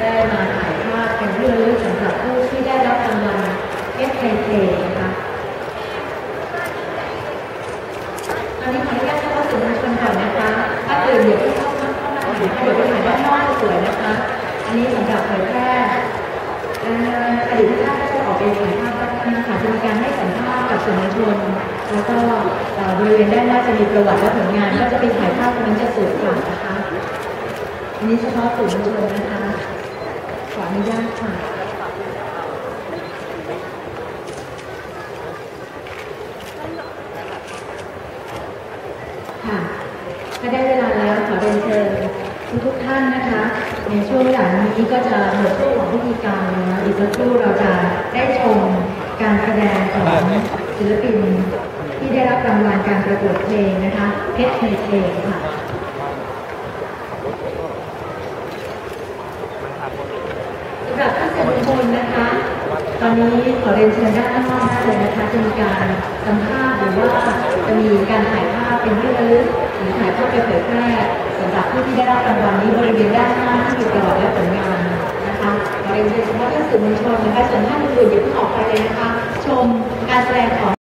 ได้มาถ่ายภาพเป็นที่ระลึกสำหรับผู้ที่ได้รับรางวัลเอฟไทเทนะคะตอนนี้ขออนุญาตเข้าสู่มวลชนก่อนนะคะถ้าอื่นเดี๋ยวที่เข้ามาเข้ามาถ่ายเดี๋ยวไปถ่ายด้านนอกสวยนะคะ อันนี้สำหรับเผยแพร่เอ่ออดีตผู้ว่าก็จะออกไปถ่ายภาพด้านหน้าค่ะจะมีการให้สัมภาษณ์กับสื่อมวลชนแล้วก็บริเวณด้านหน้าจะมีประวัติและผลงานก็จะไปถ่ายภาพตรงนั้นจะสวยกว่านะคะอันนี้เฉพาะสื่อมวลชนนะคะ ขออนุญาตค่ะ ค่ะถ้าได้เวลาแล้วขอเรียนเชิญทุกทุกท่านนะคะ ในช่วงหลังนี้ก็จะหมดช่วงของพิธีการแล้วอีกสักครู่เราจะได้ชมการแสดงของศิลปินที่ได้รับรางวัลการประกวดเพลงนะคะเพชรในเพลงค่ะสำหรับท่านสื่อมวลชนนะคะ ตอนนี้ขอเรียนเชิญด้านนอกได้เลยนะคะจะมีการสัมภาษณ์หรือว่าจะมีการถ่ายภาพเป็น ที่ระลึกหรือถ่ายภาพไปเผยแพร่สำหรับผู้ที่ได้รับรางวัลนี้บริเวณด้านหน้าที่มีตลอดและผลงานนะคะบริเวณเฉพาะท่านสื่อมวลชนนะคะส่วนท่านอื่นๆอย่าเพิ่งออกไปเลยนะคะ ชมการแสดงของ